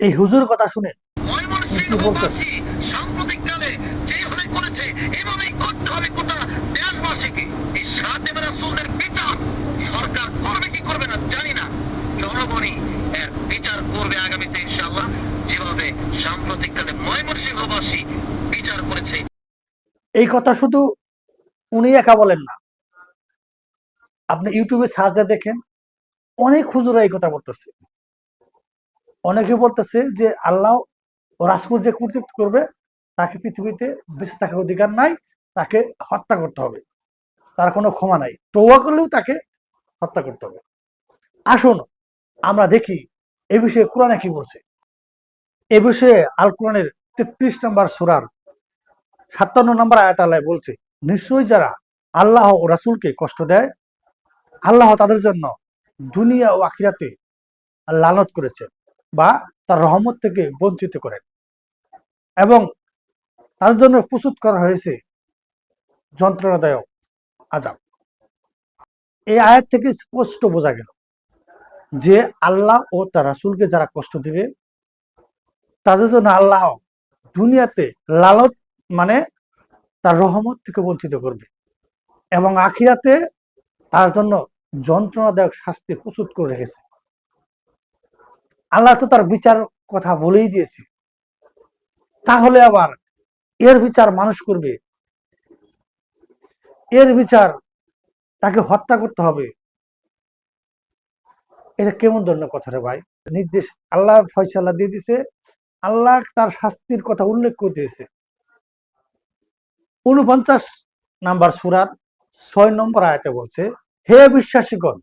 এই হুজুর কথা শুনে কি বলতেছে? এই কথা শুধু উনি একা বলেন না। আপনি ইউটিউবে সার্চে দেখেন অনেক হুজুরা এই কথা বলতেছে। অনেকে বলতেছে যে আল্লাহ রাসকুল যে কর্তৃত্ব করবে, তাকে পৃথিবীতে বেঁচে থাকার অধিকার নাই, তাকে হত্যা করতে হবে। তার কোনো ক্ষমা নাই। তৌবা করলেও তাকে হত্যা করতে হবে। আসুন, আমরা দেখি এ বিষয়ে কোরআনে কি বলছে। এ বিষয়ে আল কোরআনের তেত্রিশ নম্বর সুরার সাতান্ন নম্বর আয়াতালায় বলছে, নিশ্চয়ই যারা আল্লাহ ও রাসূলকে কষ্ট দেয়, আল্লাহ তাদের জন্য দুনিয়া ও আখিরাতে লালত করেছেন। বা তার রহমত থেকে বঞ্চিত করেন। এবং তাদের জন্য প্রস্তুত করা হয়েছে যন্ত্রণাদায়ক আজাব এই আয়াত থেকে স্পষ্ট বোঝা গেল যে আল্লাহ ও তার রাসূলকে যারা কষ্ট দিবে, তাদের জন্য আল্লাহ দুনিয়াতে লালত মানে তার রহমত থেকে বঞ্চিত করবে এবং আখিরাতে তার জন্য যন্ত্রণাদায়ক শাস্তি প্রস্তুত করে রেখেছে। আল্লাহ তো তার বিচার কথা বলেই দিয়েছে। তাহলে আবার এর বিচার মানুষ করবে? এর বিচার তাকে হত্যা করতে হবে? এটা কেমন ধরনের কথা রে ভাই? নির্দেশ আল্লাহ ফয়সালা দিয়ে দিছে, আল্লাহ তার শাস্তির কথা উল্লেখ করে দিয়েছে। উনপঞ্চাশ নাম্বার সুরার ছয় নম্বর আয়াতে বলছে, হে বিশ্বাসীগণ,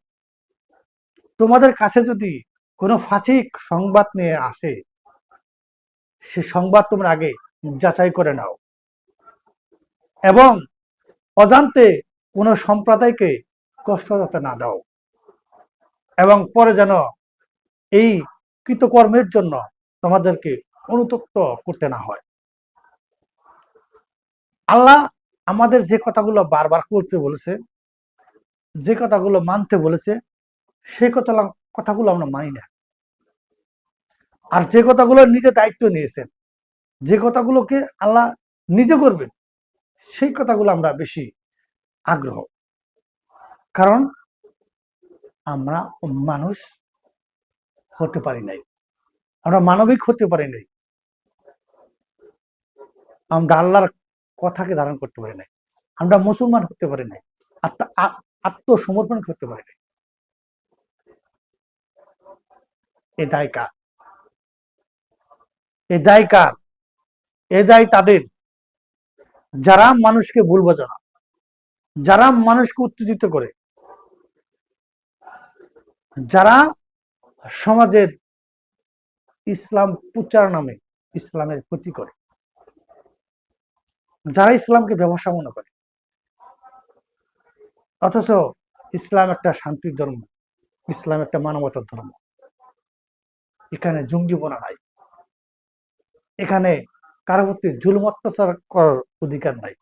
তোমাদের কাছে যদি কোনো ফাঁসিক সংবাদ নিয়ে আসে, সে সংবাদ তোমরা আগে যাচাই করে নাও। এবং অজান্তে কোনো সম্প্রদায়কে কষ্ট যাতে না দাও। এবং পরে যেন এই কৃতকর্মের জন্য তোমাদেরকে অনুতপ্ত করতে না হয়। আল্লাহ আমাদের যে কথাগুলো বারবার করতে বলেছে, যে কথাগুলো মানতে বলেছে সেই কথা কথাগুলো আমরা মানি না। আর যে কথাগুলো নিজে দায়িত্ব নিয়েছেন, যে কথাগুলোকে আল্লাহ নিজে করবেন, সেই কথাগুলো আমরা বেশি আগ্রহ। কারণ আমরা মানুষ হতে পারি নাই। আমরা মানবিক হতে পারি নাই। আমরা আল্লাহর কথাকে ধারণ করতে পারি নাই। আমরা মুসলমান হতে পারি নাই। আত্ম- আত্মসমর্পণ করতে পারি নাই। এ দায় কার? এ দায় কার? এ দায় তাদের। যারা মানুষকে ভুল বোঝানো যারা মানুষকে উত্তেজিত করে, যারা সমাজের ইসলাম প্রচার নামে ইসলামের ক্ষতি করে, যারা ইসলামকে ব্যবসা মনে করে, অথচ ইসলাম একটা শান্তির ধর্ম, ইসলাম একটা মানবতার ধর্ম। এখানে জঙ্গিপনা নাই। এখানে কারও প্রতি জুলুম অত্যাচার করার অধিকার নাই।